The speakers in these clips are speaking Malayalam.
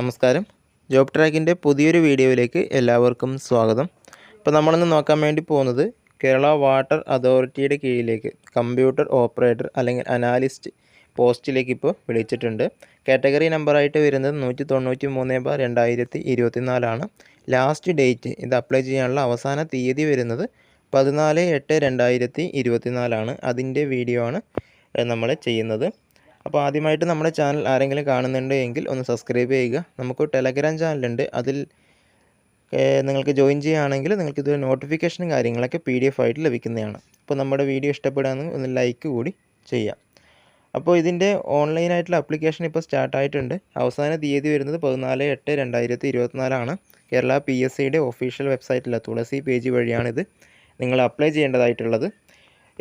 നമസ്കാരം. ജോബ് ട്രാക്കിന്റെ പുതിയൊരു വീഡിയോയിലേക്ക് എല്ലാവർക്കും സ്വാഗതം. ഇപ്പോൾ നമ്മളിന്ന് നോക്കാൻ വേണ്ടി പോകുന്നത് കേരള വാട്ടർ അതോറിറ്റിയുടെ കീഴിലേക്ക് കമ്പ്യൂട്ടർ ഓപ്പറേറ്റർ അല്ലെങ്കിൽ അനാലിസ്റ്റ് പോസ്റ്റിലേക്ക് ഇപ്പോൾ വിളിച്ചിട്ടുണ്ട്. കാറ്റഗറി നമ്പറായിട്ട് വരുന്നത് നൂറ്റി തൊണ്ണൂറ്റി മൂന്ന് ബാർ രണ്ടായിരത്തി ഇരുപത്തിനാലാണ് ലാസ്റ്റ് ഡേറ്റ് ഇത് അപ്ലൈ ചെയ്യാനുള്ള അവസാന തീയതി വരുന്നത് പതിനാല് എട്ട് രണ്ടായിരത്തി ഇരുപത്തിനാലാണ് അതിന്റെ വീഡിയോ ആണ് നമ്മൾ ചെയ്യുന്നത്. അപ്പോൾ ആദ്യമായിട്ട് നമ്മുടെ ചാനൽ ആരെങ്കിലും കാണുന്നുണ്ട് എങ്കിൽ ഒന്ന് സബ്സ്ക്രൈബ് ചെയ്യുക. നമുക്ക് ടെലഗ്രാം ചാനലുണ്ട്. അതിൽ നിങ്ങൾക്ക് ജോയിൻ ചെയ്യുകയാണെങ്കിൽ നിങ്ങൾക്ക് ഇതുവരെ നോട്ടിഫിക്കേഷനും കാര്യങ്ങളൊക്കെ പി ഡി എഫ് ആയിട്ട് ലഭിക്കുന്നതാണ്. അപ്പോൾ നമ്മുടെ വീഡിയോ ഇഷ്ടപ്പെടുകയാണെങ്കിൽ ഒന്ന് ലൈക്ക് കൂടി ചെയ്യാം അപ്പോൾ ഇതിന്റെ ഓൺലൈനായിട്ടുള്ള അപ്ലിക്കേഷൻ ഇപ്പോൾ സ്റ്റാർട്ട് ആയിട്ടുണ്ട്. അവസാന തീയതി വരുന്നത് പതിനാല് എട്ട് രണ്ടായിരത്തി ഇരുപത്തിനാലാണ് കേരള പി എസ് സിയുടെ ഒഫീഷ്യൽ വെബ്സൈറ്റിലെ തുളസി പേജ് വഴിയാണിത്. നിങ്ങൾ അപ്ലൈ ചെയ്യേണ്ടതായിട്ടുള്ളത്.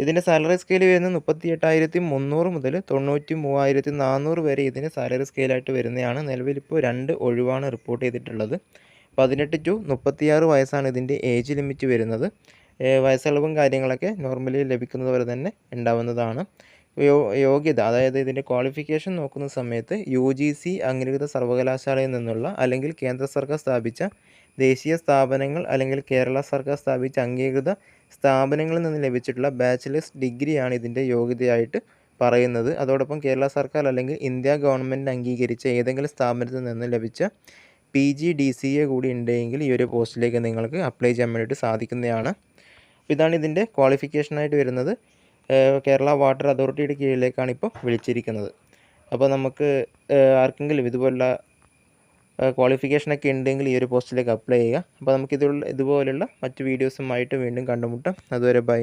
ഇതിന്റെ സാലറി സ്കെയിൽ വരുന്നത് മുപ്പത്തി എട്ടായിരത്തി മുന്നൂറ് മുതൽ തൊണ്ണൂറ്റി മൂവായിരത്തി നാനൂറ് വരെ ഇതിന് സാലറി സ്കെയിലായിട്ട് വരുന്നതാണ്. നിലവിലിപ്പോൾ രണ്ട് ഒഴിവാണ് റിപ്പോർട്ട് ചെയ്തിട്ടുള്ളത്. പതിനെട്ട് ടു മുപ്പത്തിയാറ് വയസ്സാണ് ഇതിന്റെ ഏജ് ലിമിറ്റ് വരുന്നത്. വയസ്സളവും കാര്യങ്ങളൊക്കെ നോർമലി ലഭിക്കുന്നത് പോലെ തന്നെ ഉണ്ടാവുന്നതാണ്. യോഗ്യത അതായത് ഇതിന്റെ ക്വാളിഫിക്കേഷൻ നോക്കുന്ന സമയത്ത് യു ജി സി അംഗീകൃത സർവകലാശാലയിൽ നിന്നുള്ള അല്ലെങ്കിൽ കേന്ദ്ര സർക്കാർ സ്ഥാപിച്ച ദേശീയ സ്ഥാപനങ്ങൾ അല്ലെങ്കിൽ കേരള സർക്കാർ സ്ഥാപിച്ച അംഗീകൃത സ്ഥാപനങ്ങളിൽ നിന്ന് ലഭിച്ചിട്ടുള്ള ബാച്ചിലേഴ്സ് ഡിഗ്രിയാണ് ഇതിന്റെ യോഗ്യതയായിട്ട് പറയുന്നത്. അതോടൊപ്പം കേരള സർക്കാർ അല്ലെങ്കിൽ ഇന്ത്യ ഗവൺമെന്റ് അംഗീകരിച്ച ഏതെങ്കിലും സ്ഥാപനത്തിൽ നിന്ന് ലഭിച്ച P G D C A കൂടി ഉണ്ടെങ്കിൽ ഈ ഒരു പോസ്റ്റിലേക്ക് നിങ്ങൾക്ക് അപ്ലൈ ചെയ്യാൻ വേണ്ടിയിട്ട് സാധിക്കുന്നതാണ്. ഇതാണ് ഇതിന്റെ ക്വാളിഫിക്കേഷനായിട്ട് വരുന്നത്. കേരള വാട്ടർ അതോറിറ്റിയുടെ കീഴിലേക്കാണ് ഇപ്പോൾ വിളിച്ചിരിക്കുന്നത്. അപ്പോൾ നമുക്ക് ആർക്കെങ്കിലും ഇതുപോലുള്ള ക്വാളിഫിക്കേഷനൊക്കെ ഉണ്ടെങ്കിൽ ഈ ഒരു പോസ്റ്റിലേക്ക് അപ്ലൈ ചെയ്യുക. അപ്പോൾ നമുക്കിതുള്ള ഇതുപോലുള്ള മറ്റ് വീഡിയോസുമായിട്ട് വീണ്ടും കണ്ടുമുട്ടാം. അതുവരെ ബൈ